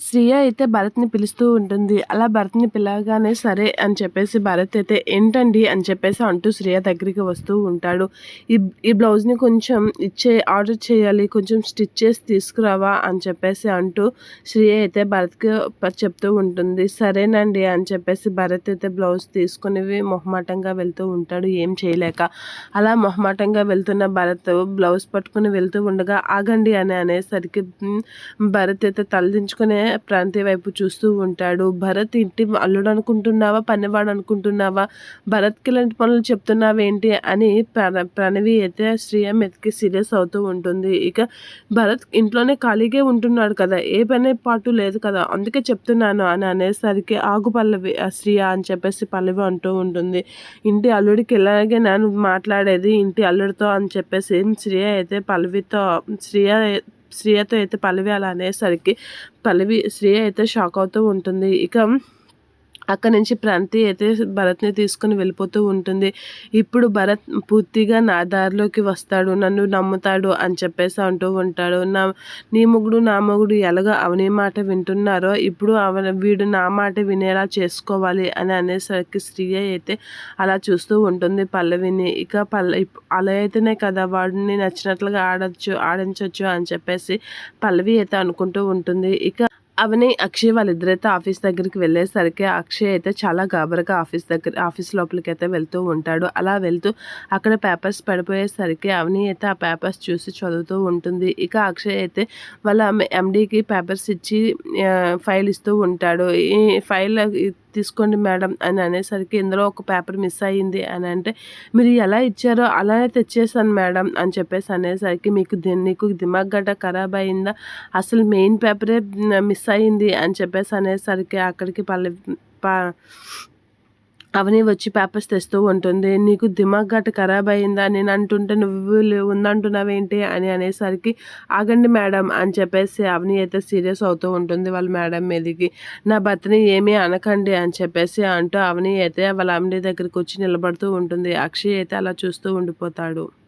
శ్రియ అయితే భరత్ని పిలుస్తూ ఉంటుంది. అలా భరత్ని పిలవగానే సరే అని చెప్పేసి భరత్ అయితే ఏంటండి అని చెప్పేసి అంటూ శ్రియ దగ్గరికి వస్తూ ఉంటాడు. ఈ ఈ బ్లౌజ్ని కొంచెం ఇచ్చే ఆర్డర్ చేయాలి కొంచెం స్టిచ్ చేసి తీసుకురావా అని చెప్పేసి అంటూ శ్రియ అయితే భరత్కి చెప్తూ ఉంటుంది. సరేనండి అని చెప్పేసి భరత్ అయితే బ్లౌజ్ తీసుకుని మొహమాటంగా వెళ్తూ ఉంటాడు. ఏం చేయలేక. అలా మొహమాటంగా వెళ్తున్న భరత్ బ్లౌజ్ పట్టుకుని వెళ్తూ ఉండగా ఆగండి అని అనేసరికి భరత్ అయితే తలదించుకునే ప్రాంతీయ వైపు చూస్తూ ఉంటాడు. భరత్ ఇంటి అల్లుడు అనుకుంటున్నావా? పనివాడు అనుకుంటున్నావా? భరత్కి ఇలాంటి పనులు చెప్తున్నావేంటి? అని ప్ర ప్రణవి అయితే శ్రీయ మెతికి సీరియస్ అవుతూ ఉంటుంది. ఇక భరత్ ఇంట్లోనే ఖాళీగా ఉంటున్నాడు కదా. ఏ పని పాటు లేదు కదా. అందుకే చెప్తున్నాను అని అనేసరికి ఆగు పల్లవి శ్రీయ అని చెప్పేసి పల్లవి అంటూ ఉంటుంది. ఇంటి అల్లుడికి ఇలాగే నేను మాట్లాడేది ఇంటి అల్లుడితో అని చెప్పేసి శ్రీయ అయితే పల్లవితో శ్రీయ శ్రీయతో అయితే పల్లవి అలా అనేసరికి పల్లవి శ్రీయ అయితే షాక్ అవుతూ ఉంటుంది. ఇక అక్కడి నుంచి ప్రాంతి అయితే భరత్ని తీసుకుని వెళ్ళిపోతూ ఉంటుంది. ఇప్పుడు భరత్ పూర్తిగా నా దారిలోకి వస్తాడు నన్ను నమ్ముతాడు అని చెప్పేసి అంటూ ఉంటాడు. నా నీ మొగుడు నా మొగుడు ఎలాగో అవని మాట వింటున్నారో ఇప్పుడు అవన వీడు నా మాట వినేలా చేసుకోవాలి అని అనేసరికి స్త్రీ అయితే అలా చూస్తూ ఉంటుంది పల్లవిని. ఇక పల్ల అలా అయితేనే కదా వాడిని నచ్చినట్లుగా ఆడచ్చు ఆడించవచ్చు అని చెప్పేసి పల్లవి అయితే అనుకుంటూ ఉంటుంది. ఇక అవని అక్షయ్ వాళ్ళిద్దరైతే ఆఫీస్ దగ్గరికి వెళ్ళేసరికి అక్షయ్ అయితే చాలా గాబరగా ఆఫీస్ దగ్గర ఆఫీస్ లోపలికి అయితే వెళ్తూ ఉంటాడు. అలా వెళ్తూ అక్కడ పేపర్స్ పడిపోయేసరికి అవని అయితే ఆ పేపర్స్ చూసి చదువుతూ ఉంటుంది. ఇక అక్షయ్ అయితే వాళ్ళ ఎండీకి పేపర్స్ ఇచ్చి ఫైల్ ఇస్తూ ఉంటాడు. ఈ ఫైల్ తీసుకోండి మేడం అని అనేసరికి ఇందులో ఒక పేపర్ మిస్ అయ్యింది అని అంటే మీరు ఎలా ఇచ్చారో అలానే తెచ్చేసాను మేడం అని చెప్పేసి అనేసరికి మీకు నీకు దిమాగ్ గట్ట ఖరాబ్ అయిందా? అసలు మెయిన్ పేపరే మిస్ అయింది అని చెప్పేసి అనేసరికి అక్కడికి పల్లె అవని వచ్చి పేపర్స్ తెస్తూ ఉంటుంది. నీకు దిమాగ్ గట్ట ఖరాబ్ అయిందా? నేను అంటుంటే నువ్వు ఉందంటున్నావేంటి? అని అనేసరికి ఆగండి మేడం అని చెప్పేసి అవని అయితే సీరియస్ అవుతూ ఉంటుంది వాళ్ళ మేడం మీదకి. నా భర్తని ఏమీ అనకండి అని చెప్పేసి అంటూ అవని అయితే వాళ్ళ అమ్మడి దగ్గరికి వచ్చి నిలబడుతూ ఉంటుంది. అక్షయ్ అయితే అలా చూస్తూ ఉండిపోతాడు.